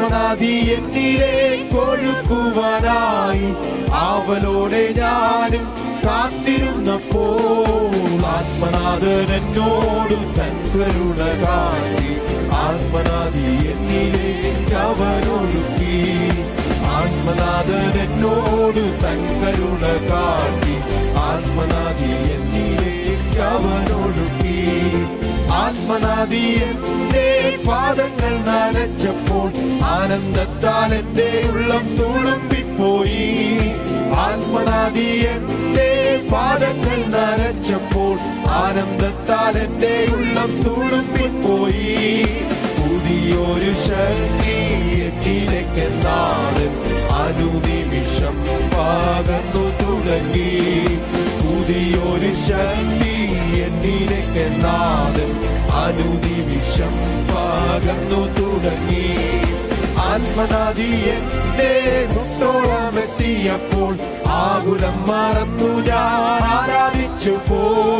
ആത്മനാദി എന്നിലേക്ക് ഒഴുക്കുവാനായി ആവലോടെ ഞാനും കാത്തിരുന്നപ്പോൾ ആത്മനാഥൻ എന്നോട് തൻ കരുണ കാട്ടി ആത്മനാദി എന്നിലേക്ക് അവനൊഴുക്കി ആത്മനാഥൻ എന്നോട് തൻ കരുണ കാട്ടി ആത്മനാദി എന്നിലേക്ക് അവനൊഴുക്കി ആത്മനാദി എന്റെ പാദങ്ങൾ നനച്ചപ്പോൾ ആനന്ദത്താൽ എന്റെ ഉള്ളം തുളുമ്പിപ്പോയി. ആത്മനാദി എന്റെ പാദങ്ങൾ നനച്ചപ്പോൾ ആനന്ദത്താൽ എന്റെ ഉള്ളം തുളുമ്പിപ്പോയി. പുതിയൊരു ശക്തി എന്നിലേക്കെന്നാണ് അനുനിമിഷം പകർന്നു തുടങ്ങി. പുതിയൊരു ശക്തി എന്നിലേക്കെന്നാണ് അനുനിമിഷം പകർന്നു തുടങ്ങി. ആത്മനാദി എന്റെ മുത്തോളമെത്തിയപ്പോൾ ആകുലം മറന്നു. ഞാൻ ആരാധിച്ചു പോയി